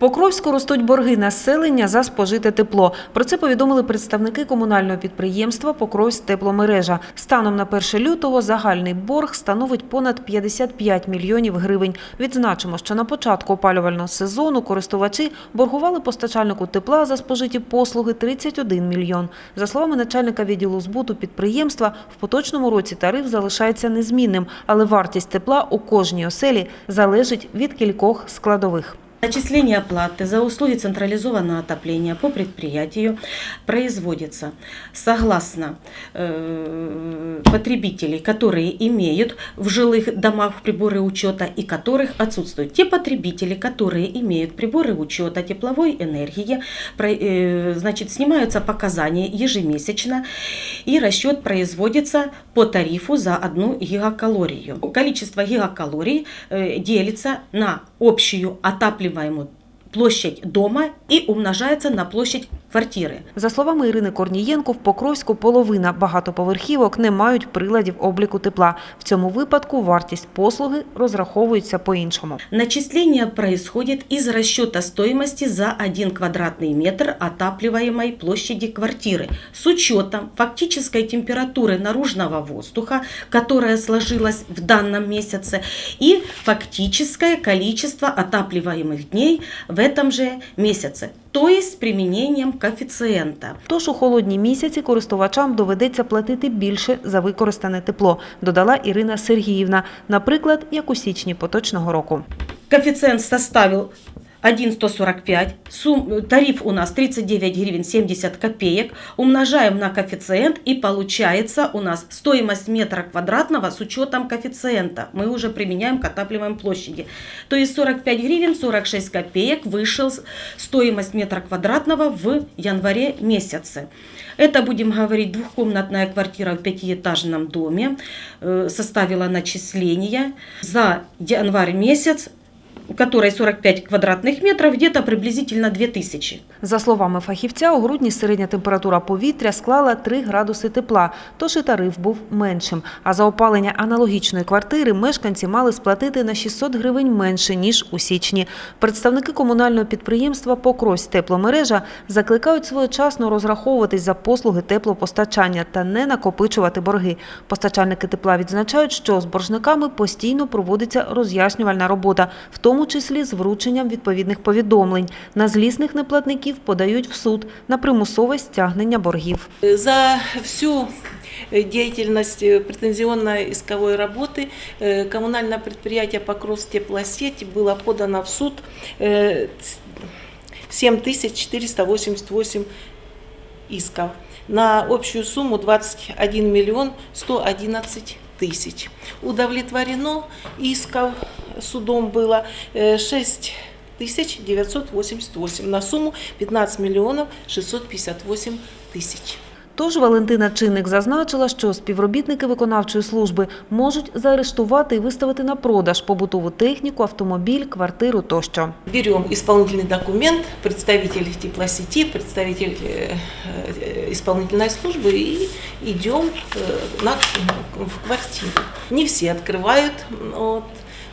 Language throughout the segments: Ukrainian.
Покровську ростуть борги населення за спожите тепло. Про це повідомили представники комунального підприємства «Покровськ тепломережа». Станом на 1 лютого загальний борг становить понад 55 мільйонів гривень. Відзначимо, що на початку опалювального сезону користувачі боргували постачальнику тепла за спожиті послуги 31 мільйон. За словами начальника відділу збуту підприємства, в поточному році тариф залишається незмінним, але вартість тепла у кожній оселі залежить від кількох складових. Начисление оплаты за услуги централизованного отопления по предприятию производится согласно э, потребителей, которые имеют в жилых домах приборы учета и которых отсутствуют. Те потребители, которые имеют приборы учета тепловой энергии, э, значит, снимаются показания ежемесячно и расчет производится по тарифу за одну гигакалорию. Количество гигакалорий э, делится на общую отапливаемую vai mudar. площадь дома и умножается на площадь квартиры. За словами Ірини Корнієнко, в Покровську половина багатоповерхівок не мають приладів обліку тепла. В цьому випадку вартість послуги розраховується по-іншому. Начисление происходит из расчета стоимости за 1 квадратный метр отапливаемой площади квартиры с учетом фактической температуры наружного воздуха, которая сложилась в данном месяце, и фактическое количество отапливаемых дней в этом же месяце, то есть с применением коэффициента. Тож у холодні місяці користувачам доведеться платити більше за використане тепло, додала Ірина Сергіївна, наприклад, як у січні поточного року. Коэффициент составил 1,145, сум, тариф у нас 39 гривен 70 копеек, умножаем на коэффициент и получается у нас стоимость метра квадратного с учетом коэффициента. Мы уже применяем к отапливаемой площади. То есть 45 гривен 46 копеек вышел стоимость метра квадратного в январе месяце. Это, будем говорить, двухкомнатная квартира в пятиэтажном доме э, составила начисление за январь месяц у которой 45 квадратных метров, где-то приблизительно 2000. За словами фахівця, у грудні середня температура повітря склала 3 градуси тепла, тож і тариф був меншим. А за опалення аналогічної квартири мешканці мали сплатити на 600 гривень менше, ніж у січні. Представники комунального підприємства «Покрось тепломережа» закликають своєчасно розраховуватись за послуги теплопостачання та не накопичувати борги. Постачальники тепла відзначають, що з боржниками постійно проводиться роз'яснювальна робота, в тому числі з врученням відповідних повідомлень. На злісних неплатників подають в суд на примусове стягнення боргів. За всю э, деятельность э, претензионной исковой работы э, коммунальное предприятие «Покрос теплосеть» было подано в суд э, ц- 7488 исков на общую сумму 21 миллион 111 тысяч. Удовлетворено исков судом было э, 6 тысяч 988 на сумму 15 миллионов 658 тысяч. Тож Валентина Чинник зазначила, що співробітники виконавчої служби можуть заарештувати і виставити на продаж побутову техніку, автомобіль, квартиру тощо. Берем исполнительный документ, представитель теплосети, представитель э, э, исполнительной службы и идем э, на, в квартиру. Не все открывают, вот,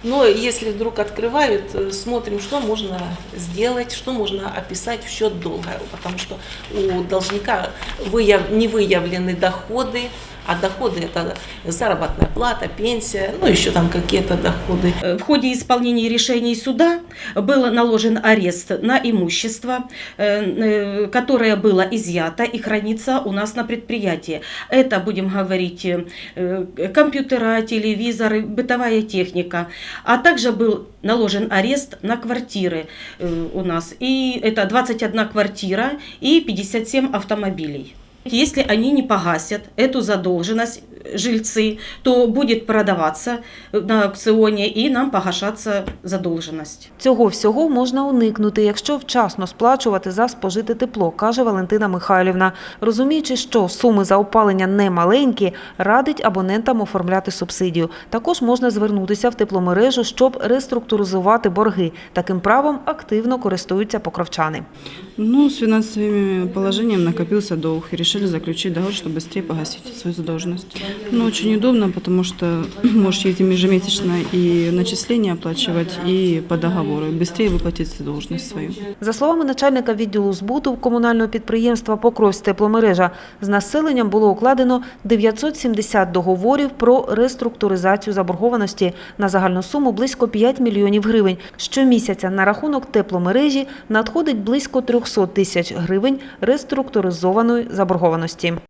но если вдруг открывают, э, смотрим, что можно сделать, что можно описать в счет долга, потому что у должника выяв- не выявлены доходы, а доходы это заработная плата, пенсия, ну еще там какие-то доходы. Э, В ходе исполнения решений суда был наложен арест на имущество, э, э, которое было изъято и хранится у нас на предприятии. Это, будем говорить, компьютера, телевизоры, бытовая техника. А также был наложен арест на квартиры у нас. И это 21 квартира и 57 автомобилей. Если они не погасят эту задолженность э, жильцы, то будет продаваться э, на аукционе и нам погашаться задолженность. Цього всього можна уникнути, якщо вчасно сплачувати за спожите тепло, каже Валентина Михайлівна. Розуміючи, що суми за опалення не маленькі, радить абонентам оформляти субсидію. Також можна звернутися в тепломережу, щоб реструктуризувати борги. Таким правом активно користуються покровчани. Ну, с финансовым положением накопился долг и решили заключить договор, чтобы быстрее погасить свою задолженность. Ну, очень удобно, потому что можешь этим ежемесячно и начисления оплачивать, и по договору. Быстрее выплатить должность свою. За словами начальника відділу збуту комунального підприємства «Покровськ тепломережа», з населенням було укладено 970 договорів про реструктуризацію заборгованості на загальну суму близько 5 мільйонів гривень. Щомісяця на рахунок тепломережі надходить близько 300 тисяч гривень реструктуризованої заборгованості.